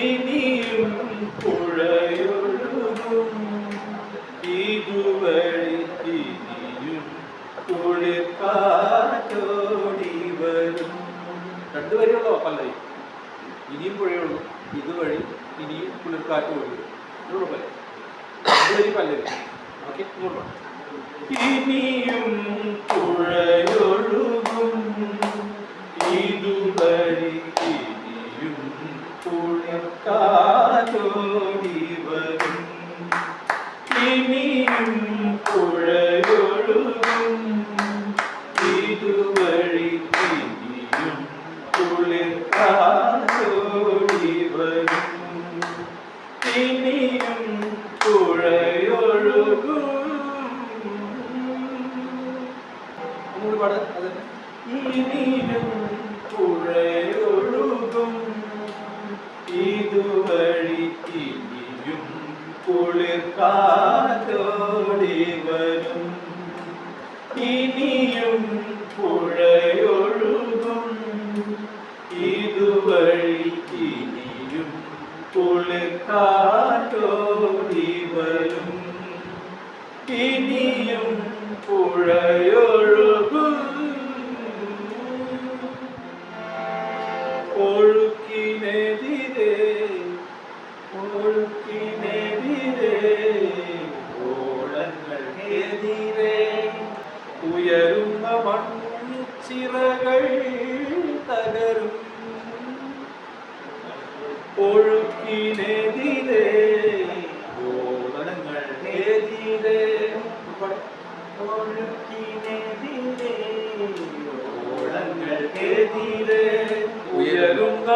ഇനിയും പുഴയൊഴുകും. രണ്ടു ഇനിയും പുഴയുള്ളൂ ഇതുവഴി ഇനിയും കുളിർക്കാറ്റ് ഓടി വരും പല്ലവി. ഇനിയും ഇനിയും കുളിർക്കാറ്റോടി വരും. ഇനിയും ഇനിയും പുഴയൊഴുകും. ഇതുവഴി ഇനിയും പുളിക്കാറ്റോടി വരും ഇനിയും പുഴയൊഴുകും. ഒഴുക്കിനെതിരെ ഒഴുക്കിനെതിരെ മൺചിറകൾ തകരും. ഒഴുക്കിനെതിരെ ഓളങ്ങൾക്കെതിരെ ഒഴുക്കിനെതിരെ ഓളങ്ങൾക്കെതിരെ ഉയരുന്ന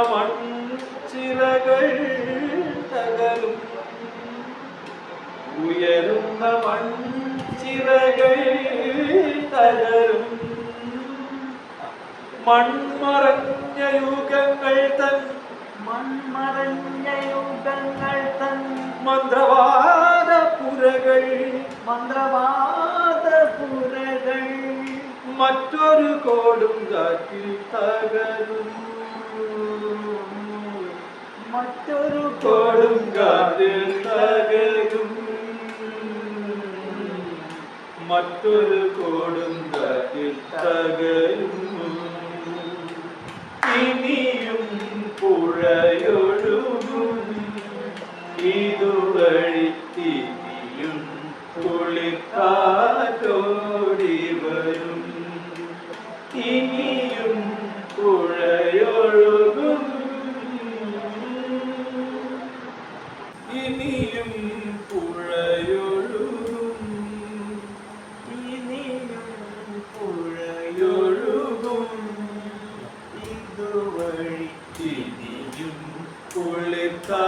ഉയരുന്ന മൺചിറകൾ തകരും. മൺമറഞ്ഞ യുഗങ്ങൾ തൻ മൺമറഞ്ഞ യുഗങ്ങൾ തൻ മന്ത്രവാദ പുരകൾ. മന്ത്രവാദ പുരകൾ മറ്റൊരു കോടും കാറ്റിൽ തകരും. മറ്റൊരു കോടും കാറ്റിൽ തകരും. മറ്റൊരു കോടും കാറ്റിൽ തകരും ഇനിയും പുഴയൊഴുകും ഇതുവഴി വരും. ഇനിയും ഇനിയും കുളിർക്കാറ്റോടി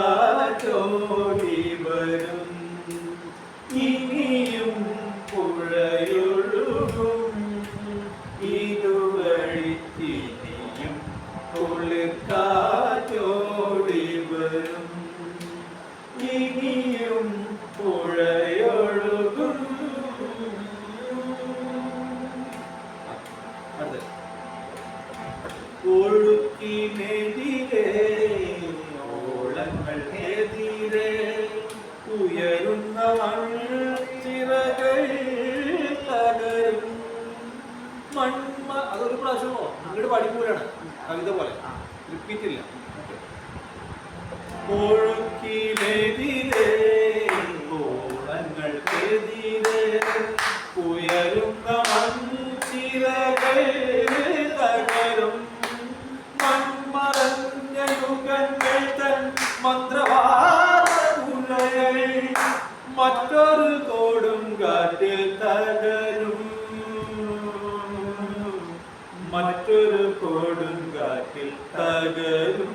മൺമ അതൊരു പ്രാവശ്യമോ അങ്ങോട്ട് പഠിക്കൂലാണ് കവിത പോലെ. റിപ്പീറ്റ് ഇല്ല. മന്ത്രവാദമുലകൾ മറ്റൊരു കോടും കാറ്റിൽ തകരും മറ്റൊരു കോടും കാറ്റിൽ തകരും